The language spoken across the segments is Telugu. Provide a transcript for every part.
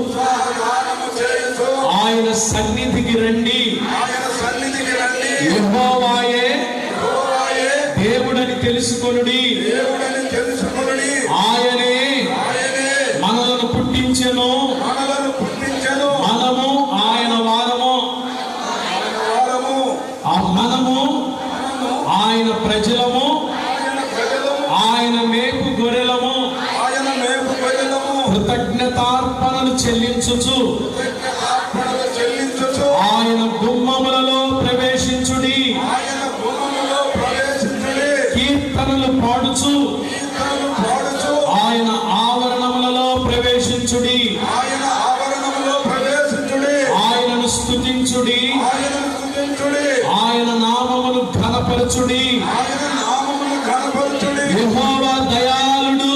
ఉత్సాహగానము చేయుచు. ఆయన సన్నిధికి రండి. దేవుడని తెలుసుకొని ఆయనే మనలను పుట్టించెను. యహోవా దయాళుడు.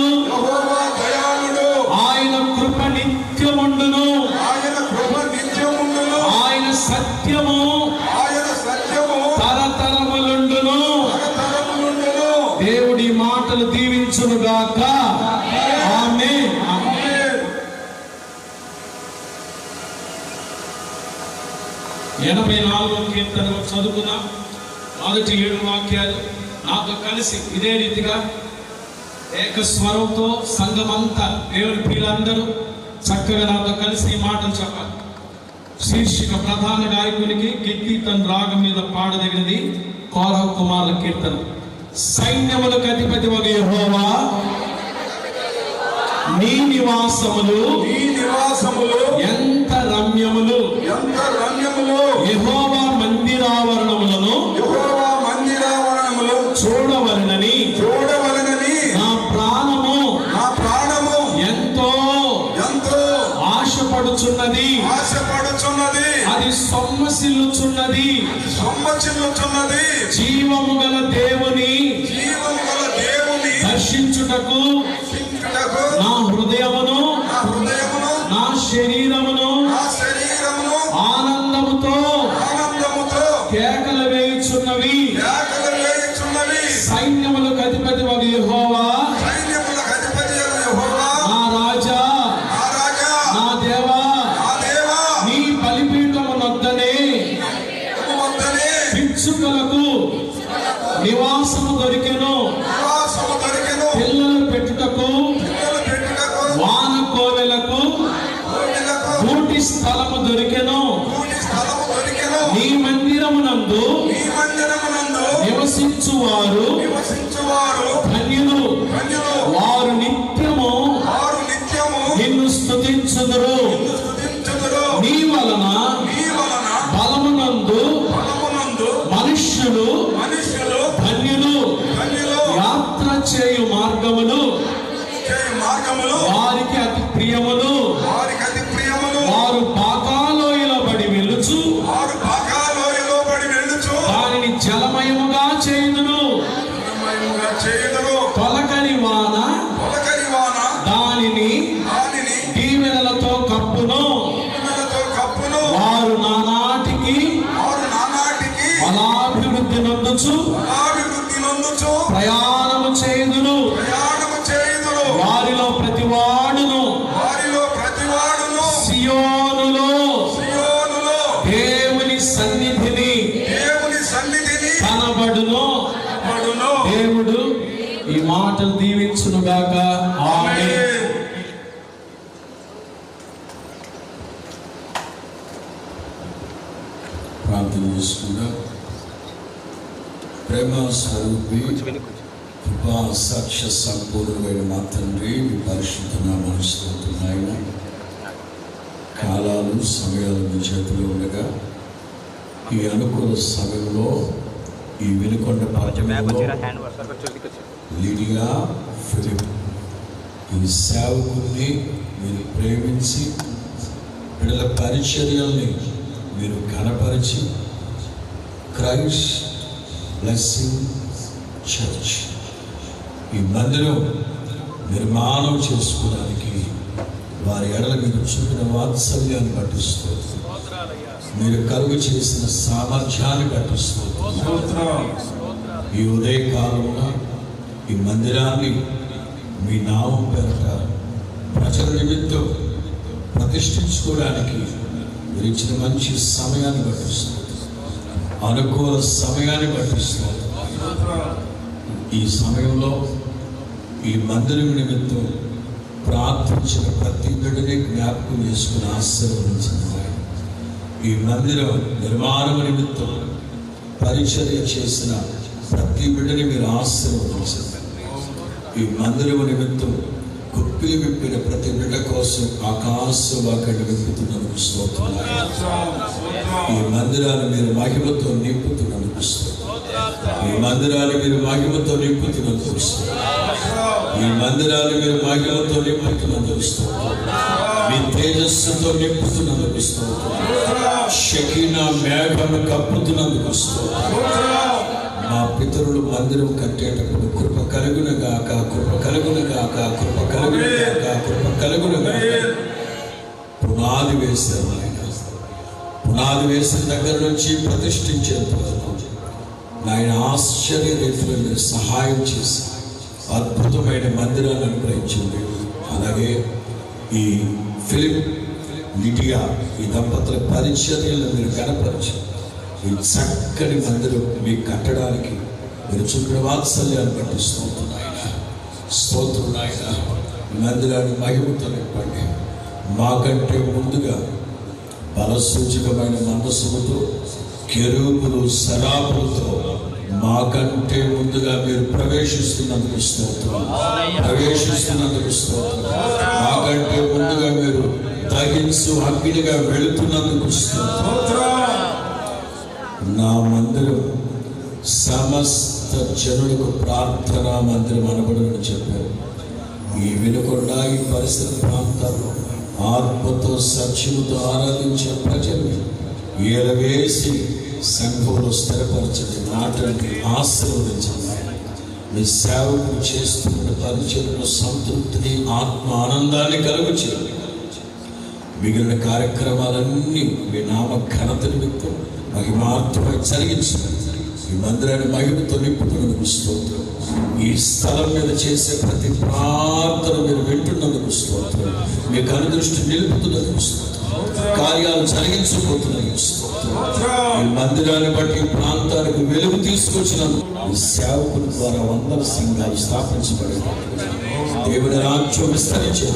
ఆయన కృప నిత్యముండును. ఆయన కృప నిత్యముండును. ఆయన సత్యము ఆయన సత్యము తరతరములుండును. తరతరములుండును. దేవుడి మాటలు దీవించును గాక. ఆమేన్. ఎనభై నాలుగు కీర్తన చదువుకున్నాం మొదటి ఏడు వాక్యాలు నాకు కలిసి ఇదే రీతిగా ఏకస్వరంతో సంఘమంతా దేవుని ప్రియులందరూ చక్కగా నాతో కలిసి ఈ మాటలు చెప్పాలి. శీర్షిక ప్రధాన గాయకునికి కీర్తన రాగం మీద పాడదగినది కౌరవ కుమారుల కీర్తన. సైన్యములకు అధిపతి ఒక నీ నివాసములు. నీ నివాసములు. ఎంత రమ్యములు. ఎంత రమ్యములు. యహోవా ఉన్నది సంవత్సరం జీవము గల దేవుని నివసించువారు నివసించువారు కరుణా స్వరూపి కృపా సాక్ష సంపూర్ణమైన మా తండ్రి మీ పరిశుద్ధంగా మనసుతున్నాయన కాలాలు సమయాలు మీ చేతిలో ఉండగా ఈ అనుకూల సమయంలో ఈ వెనుకొండ లీడియా ఫిలిప్ ఈ సేవకుల్ని మీరు ప్రేమించి పిల్లల పరిచర్యల్ని మీరు కనపరిచి క్రైస్ట్ బ్లెస్సింగ్ చర్చ్ ఈ మందిరం నిర్మాణం చేసుకోవడానికి వారి ఎడల మీరు చూపిన వాత్సల్యాన్ని పట్టిస్తూ మీరు కలుగు చేసిన సామర్థ్యాన్ని పట్టిస్తూ ఈ ఉదయకాలంలో ఈ మందిరాన్ని మీ నామం పేరట ప్రజల నిమిత్తం ప్రతిష్ఠించుకోవడానికి మీరు ఇచ్చిన మంచి సమయాన్ని పట్టిస్తుంది అనుకూల సమయాన్ని బట్టి ఈ సమయంలో ఈ మందిరం నిమిత్తం ప్రార్థించిన ప్రతి బిడ్డని జ్ఞాపకం చేసుకుని ఆశీర్వదించింది ఈ మందిరం నిర్మాణం నిమిత్తం పరిచర్య చేసిన ప్రతి బిడ్డని మీరు ఆశీర్వదించండి. ఈ మందిరం నిమిత్తం కుప్పిలు విప్పిన ప్రతి బిడ్డ కోసం ఆకాశవాకండి విప్పుతున్నందుకు స్తోత్రం. ఈ మందిరాన్ని మీరు మహిమతో నింపుతున్నందుకు ఈ మందిరాన్ని మీరు మహిమతో నింపుతున్నందుకు ఈ మందిరాన్ని మీరు మహిమతో నింపుతున్నందుకు మీ తేజస్సుతో నింపుతున్నందుకు స్తోత్రం. షకీనా మేఘము కప్పుతున్నందుకు స్తోత్రం. మా పితరులు మందిరం కట్టేటప్పుడు కృప కలుగున గాక కృప కలుగున గాక కృప కలుగున గాక కృప కలుగున గాక. పునాది వేశారు ఆయన. పునాది వేసిన దగ్గర నుంచి ప్రతిష్ఠించేంత వరకు నాయన ఆశ్చర్య రీతిలో మీరు సహాయం చేసి అద్భుతమైన మందిరాన్ని అనుగ్రహించింది అలాగే ఈ ఫిలిం లిటియా ఈ దంపతుల పరిచర్యలను మీరు కనపరిచి మీరు చక్కని మందిరం మీకు కట్టడానికి మీరు చూపిన వాత్సల్యాన్ని బట్టి స్తోత్రం నాయన. స్తోత్రం నాయన. మందిరాన్ని మహిమతో నింపండి. మాకంటే ముందుగా బలసూచకమైన మనస్సులతో కెరూపులు సరాపులతో మాకంటే ముందుగా మీరు ప్రవేశిస్తున్నందుకు స్తోత్రం. ప్రవేశిస్తున్నందుకు స్తోత్రం. మాకంటే ముందుగా మీరు తగించు అగ్నిగా వెళుతున్నందుకు స్తోత్రం. నా మందిరం సమస్త జనులకు ప్రార్థన మందిరం అనబడని చెప్పారు. ఈ వినకొండ ఈ పరిసర ప్రాంతాల్లో ఆత్మతో సత్యముతో ఆరాధించే ప్రజలు ఏలవేసి సంఘంలో స్థిరపరచండి నాటండి ఆశీర్వదించండి. మీ సేవకు చేస్తున్న పరిచయంలో సంతృప్తిని ఆత్మ ఆనందాన్ని కలుగు చేయండి. మిగిలిన కార్యక్రమాలన్నీ మీ నామ ఘనత నిమిత్తం మహిమార్థమై జరిగించండి ఈ మందిరాన్ని మహిమతో నింపుతున్నందుకు స్తోత్రం. ఈ స్థలం మీద చేసే ప్రతి ప్రార్థన మీరు వింటున్నందుకు స్తోత్రం. మీ కనుదృష్టి నిలుపుతున్నందుకు స్తోత్రం. కార్యాలు జరిగించబోతున్నందుకు స్తోత్రం. ఈ మందిరాన్ని బట్టి ఈ ప్రాంతానికి వెలుగు తీసుకొచ్చినందుకు ఈ సేవకుల ద్వారా వందల సంఘాలు స్థాపించబడి దేవుడి రాజ్యం విస్తరించే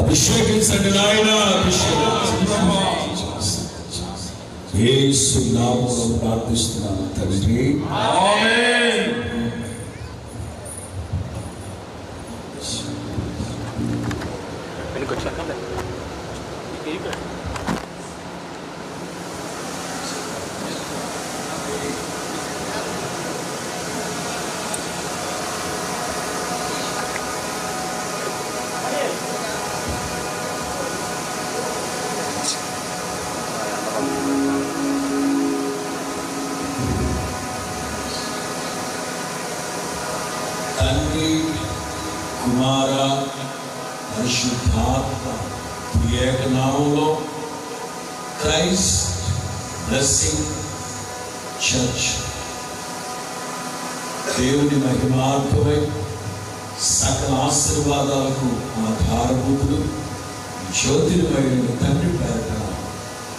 అభిషేకించండి నాయన అభిషేకం. యేసు నామములో ప్రార్థిస్తున్నాను తండ్రి తండ్రి కుమార పరిశుద్ధాత్మ ఈ ఏకనామంలో క్రైస్ట్ బ్లెస్సింగ్ చర్చ్ దేవుని మహిమార్థమై సకల ఆశీర్వాదాలకు ఆధారభూతుడు జ్యోతిర్మయుడు తండ్రి పేరట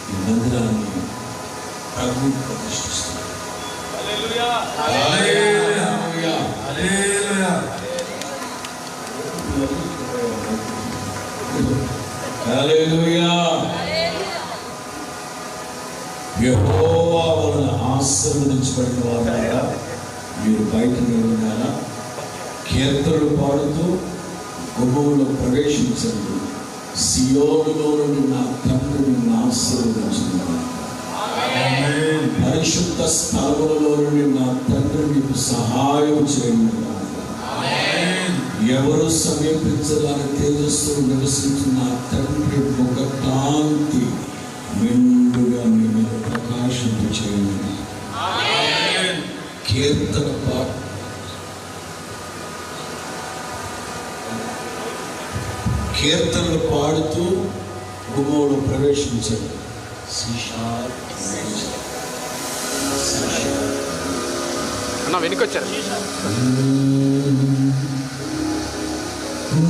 ఈ మందిరాన్ని ప్రభు ప్రతిష్ఠిస్తున్నాడు హల్లెలూయా. హల్లెలూయా. యెహోవా వలన ఆశీర్వదించబడిన వారా మీరు బయట ఉన్నారా కీర్తనలు పాడుతూ గుమ్మములో ప్రవేశించండి. సియోనులో నుండి నా తండ్రిని నిన్ను పరిశుద్ధ స్థలములలో నుండి నా తండ్రి నీకు సహాయం చేయండి. ఎవరు సమీపించడానికి తేజస్సు నివసించిన తండ్రి ముఖ కాంతి నిండుగా మీ మీద ప్రకాశింప చేయండి. కీర్తన పాట కీర్తనలు పాడుతూ గుమ్మలో ప్రవేశించండి. అన్న వెనుకొచ్చారు.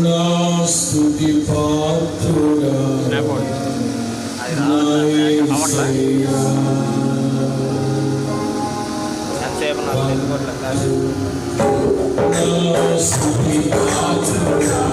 నా పాత్రుడా. స్తుతి పాత్రుడా.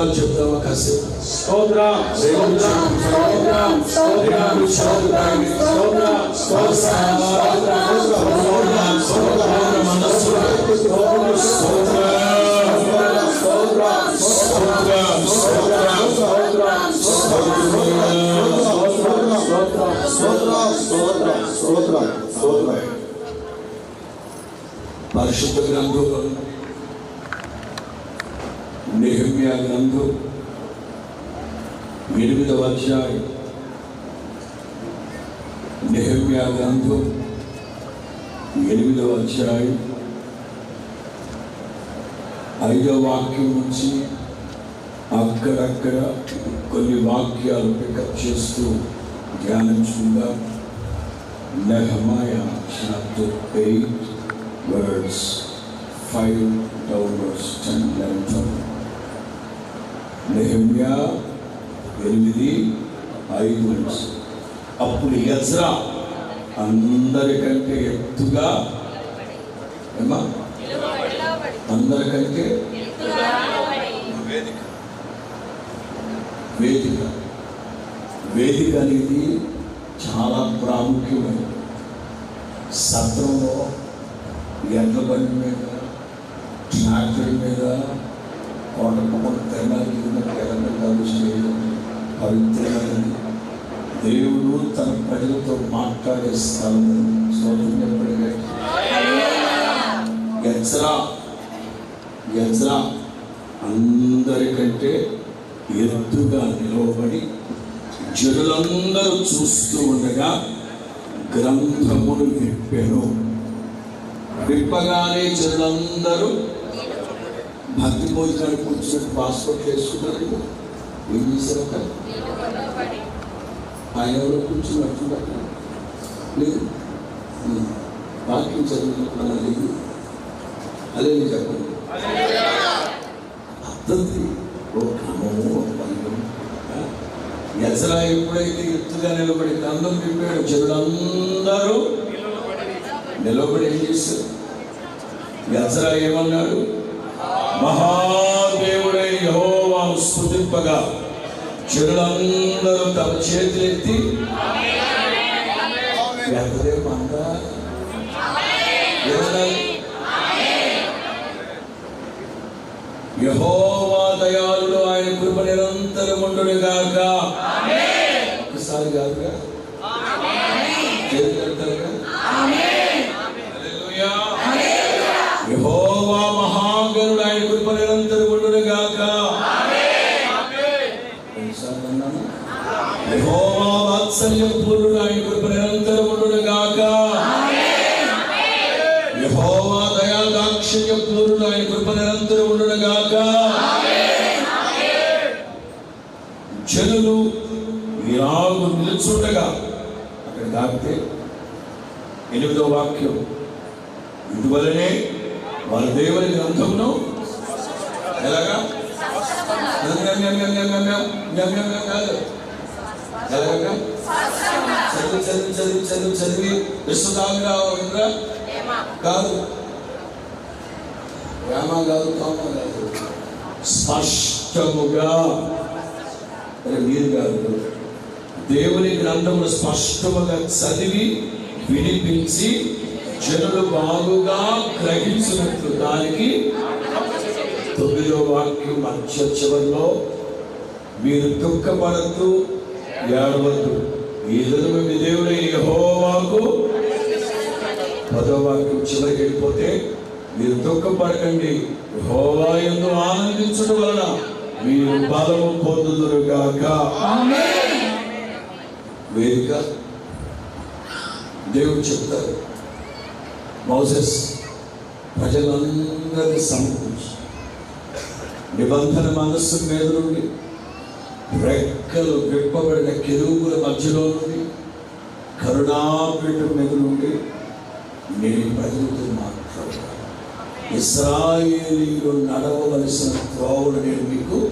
స్తోత్రాలు చెప్తామా కాసేపు స్తోత్రం స్తోత్రం స్తోత్రం స్తోత్రం స్తోత్రం స్తోత్రం స్తోత్రం స్తోత్రం మనస్సులో స్తోత్రం స్తోత్రం స్తోత్రం స్తోత్రం పరిశుద్ధ గ్రంథం నెహమ్యా నందు ఎనిమిదవ అధ్యాయం నెహమ్యా నందు ఎనిమిదవ అధ్యాయం ఐదవ వాక్యం నుంచి అక్కడక్కడ కొన్ని వాక్యాలు పికప్ చేస్తూ ధ్యానించుకుందాం Nehemiah chapter eight words five down words ten eleven Nehemiah ఎనిమిది ఐదు నుంచి అప్పుడు యజ్రా అందరికంటే ఎత్తుగా ఏమా అందరికంటే వేదిక. వేదిక. వేదిక అనేది చాలా ప్రాముఖ్యమైనది. సత్రంలో ఎడ్ల బండి మీద ట్రాక్టర్ మీద కోటకొండ తెల్లారి తెలంగాణ చేయడం పవిత్రమైనది. దేవుడు తన ప్రజలతో మాట్లాడే స్థలం. స్తోత్రం చెప్పడిగా గజ్రా. గజ్రా. అందరికంటే ఎత్తుగా నిలవబడి జనులందరూ చూస్తూ ఉండగా గ్రంథమును విప్పాను విప్పగానే జనులందరూ భక్తి భోజనాలు కూర్చున్నట్టు పాస్పోర్ట్ చేసుకున్నారు ఏం చేశారు కదా ఆయన ఎవరో కూర్చున్నట్టు లేదు వాక్యం చదివిన లేదు అదే నేను చెప్పండి. అర్థంది ఓ క్రమము పనులు ఎసరా ఎప్పుడైతే ఎత్తుగా నిలబడి గ్రంథం విప్పాడు జనులందరూ నిలబడి ఏం చేశారు? ఎసరా ఏమన్నాడు? మహాదేవుడైన యెహోవాను స్తుతింపగా జనులందరూ తమ చేతులెత్తి ఏమన్నారు? యెహోవా దయాళుడు ఆయన కృప నిరంతరం ఉండును గాక. ఒకసారి కాదుగా చేతులెత్తారుగా? ఇంద్ర? కాదు. రామ కాదు కామ కాదు. స్పష్టముగా. అరే మీరు కాదు. దేవుని గ్రంథములు స్పష్టముగా చదివి వినిపించి జనులు బాగుగా గ్రహించినట్లు దానికి తొమ్మిదో వాక్యం మధ్య చివరిలో మీరు దుఃఖపడద్దు ఏడవద్దు. ఏదైనా మీ దేవుడైన యెహోవాకు పదో వాక్యం చివరికి వెళ్ళిపోతే మీరు దుఃఖపడకండి. యెహోవా యందు ఆనందించడం వలన మీరు బలము పొందుదురుగాక. వేదిక దేవుడు చెప్తారు. మౌసెస్ ప్రజలందరినీ సమకూర్చు. నిబంధన మనస్సు మీద నుండి రెక్కలు విప్పబడిన కెరువుల మధ్యలో నుండి కరుణాపీఠం మీద నుండి నేను ప్రజలతో మాట్లాడతాను. ఇస్రాయేలీలు నడవవలసిన త్రోవలు నేను మీకు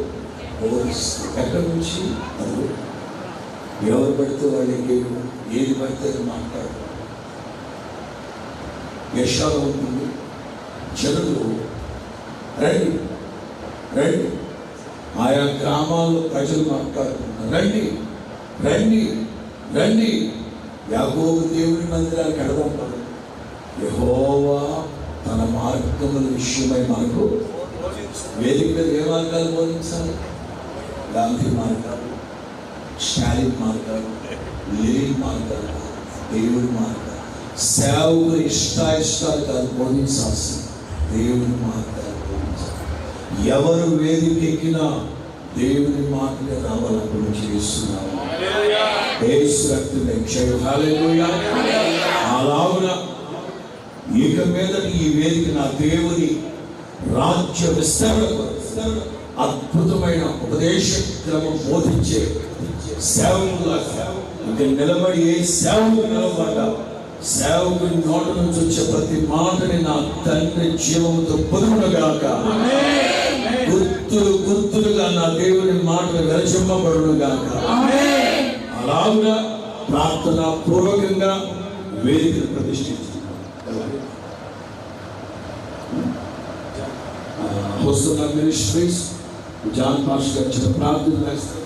ఎక్కడి నుంచి? అది ఎవరు పడితే వాళ్ళకి ఏది పడితే అది మాట్లాడు యశాలు ఉంటుంది. జనులు రండి రండి. ఆయా గ్రామాల్లో ప్రజలు మాట్లాడుతున్నారు. రండి రండి రండి. యాగోబు దేవుని మందిరానికి అడగం యహోవా తన మార్గముల విషయమై మనకు వేదిక మీద ఏ మార్గాలు బోధించాలి? గాంధీ మార్గాలు స్టాలిన్ మార్గాలు లేని మార్గాలు దేవుడి మార్గాలు. సేవకులు ఇష్టాయిష్టాలు కాదు బోధించాల్సింది దేవుడి మార్గం. ఎవరు వేదిక ఎక్కినా దేవుని మాటలే రావాలని చేస్తున్నాము. అలాగున ఇక మీద ఈ వేదిక నా దేవుని రాజ్య విస్తరణ అద్భుతమైన ఉపదేశ క్రమం బోధించే సేవకుల ఇక నిలబడి ఏ సేవకు నిలబడ్డా? సేవకుని నోట నుంచి వచ్చే ప్రతి మాటని నా తండ్రి జీవముతో పొదుగునగాక గుర్తులు గుర్తులుగా నా దేవుని మాటలు వెలచింపబడును గాక అలాగా ప్రార్థన పూర్వకంగా వేదికను ప్రతిష్ఠించింది వస్తున్న మినిస్ట్రీస్ జాన్ పాస్ గారు చిన్న ప్రార్థన చేస్తారు.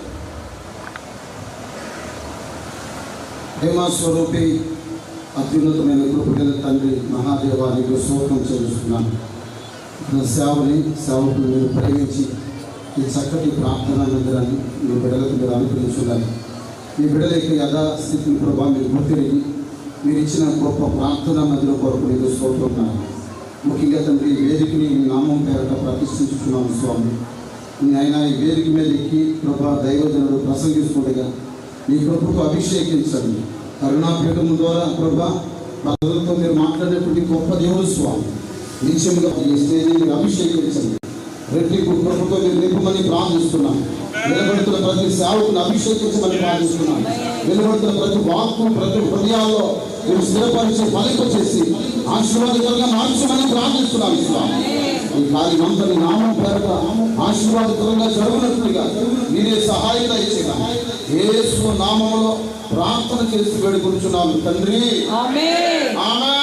ప్రేమ స్వరూపి అత్యున్నతమైన కృపగల తండ్రి మహాదేవానికి స్తోత్రం చెల్లిస్తున్నాను. నా సేవని సేవకులు మీరు ప్రేమించి ఈ చక్కటి ప్రార్థన మందిరాన్ని మీ బిడ్డలకు మీరు అనుగ్రహించున్నారు మీ బిడ్డల యొక్క యథాస్థితిని ప్రభావ మీరు గుర్తిరిగి మీరు ఇచ్చిన గొప్ప ప్రార్థన మందిరం కొరకు నేను చూసుకుంటున్నాను ముఖ్యంగా తండ్రి ఈ వేదికని మీ నామం పేరట ప్రతిష్ఠించుకున్నాను స్వామి. మీ ఆయన ఈ వేదిక మీద ఎక్కి ప్రభా దైవజనుడు ప్రసంగిస్తుండగా మీ కృపకు అభిషేకించండి. కరుణాపీఠము ద్వారా ప్రభా ప్రజలతో మీరు మాట్లాడేటువంటి గొప్ప దేవుడు స్వామి. నిత్యముగా ఈ స్టేజ్ని మీరు అభిషేకించండి రెట్టింపు కృపతో మీరు నింపమని ప్రార్థిస్తున్నాం. నిలబడుతున్న ప్రతి సేవకుని అభిషేకించమని ప్రార్థిస్తున్నాం. నిలబడుతున్న ప్రతి వాక్కు ప్రతి హృదయాల్లో మీరు స్థిరపరిచి ఫలింప చేసి ఆశీర్వాదకరంగా మార్చమని ప్రార్థిస్తున్నాం స్వామి ఈ కార్యమంతా మీ నామం పేరట ఆశీర్వాదకరంగా జరుగునట్లుగా మీరే సహాయం ఇచ్చిన యేసు నామములో ప్రార్థన చేసి వేడుకుంటున్నాను తండ్రి. ఆమేన్. ఆమె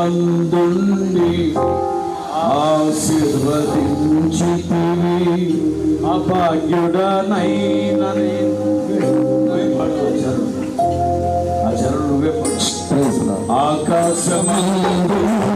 ఆకాశమందుండి ఆశీర్వదించితివి. అభాగ్యుడనైన ఆకాశమందు